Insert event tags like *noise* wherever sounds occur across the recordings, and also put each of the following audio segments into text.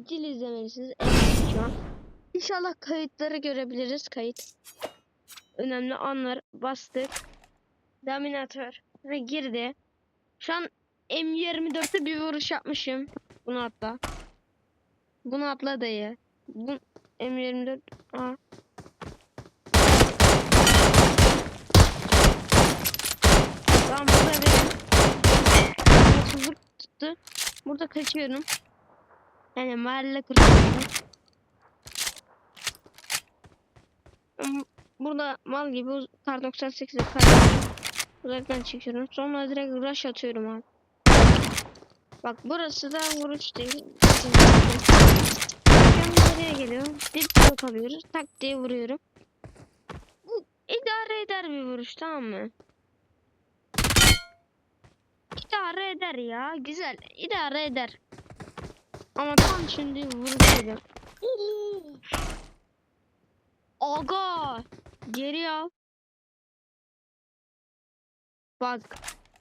acil izlemelisiniz. Evet, şu an. İnşallah kayıtları görebiliriz. Kayıt. Önemli anlar bastık. Dominatör ve girdi. Şu an M24'te bir vuruş yapmışım. Bunu atla. Bunu atla dayı. Bu M24 Aa. Tamam burada benim. Burada kaçıyorum. Yani mahalle. Ama Burada mal gibi kar 98'e kaçıyorum. Uzaktan çekiyorum. Sonra direkt rush atıyorum abi. Bak burası da vuruş değil. Nereye geliyor? Dip alıyoruz. Tak diye vuruyorum. Bu idare eder bir vuruş tamam mı? İdare eder ya. Güzel. idare eder. Ama tam şimdi. Oo. Aga. Geri al. Bak.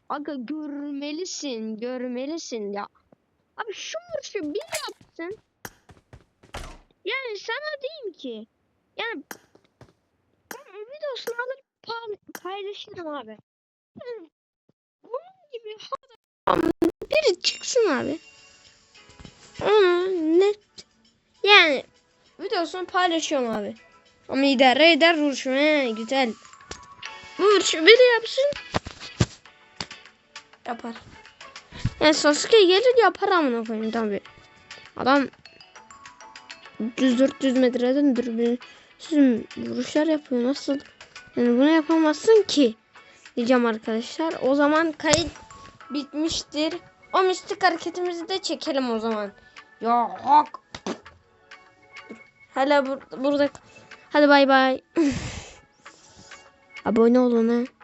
Aga görmelisin. Görmelisin ya. Abi şu vuruşu bir yapsın. Yani sana diyeyim ki. Yani ben videosunu alır pa- paylaşırım abi. Bunun gibi biri çıksın abi. Onu net yani videosunu paylaşıyorum abi. Ama idare eder vuruşu he güzel. Bu vuruşu biri yapsın. Yapar. Yani Sasuke gelir yapar amına koyayım tabi. Adam 300-400 metreden dürbün sizin vuruşlar yapıyor nasıl? Yani bunu yapamazsın ki diyeceğim arkadaşlar. O zaman kayıt bitmiştir. O mistik hareketimizi de çekelim o zaman. Ya hak. Hala bur burada. Hadi bay bay. *laughs* Abone olun ha.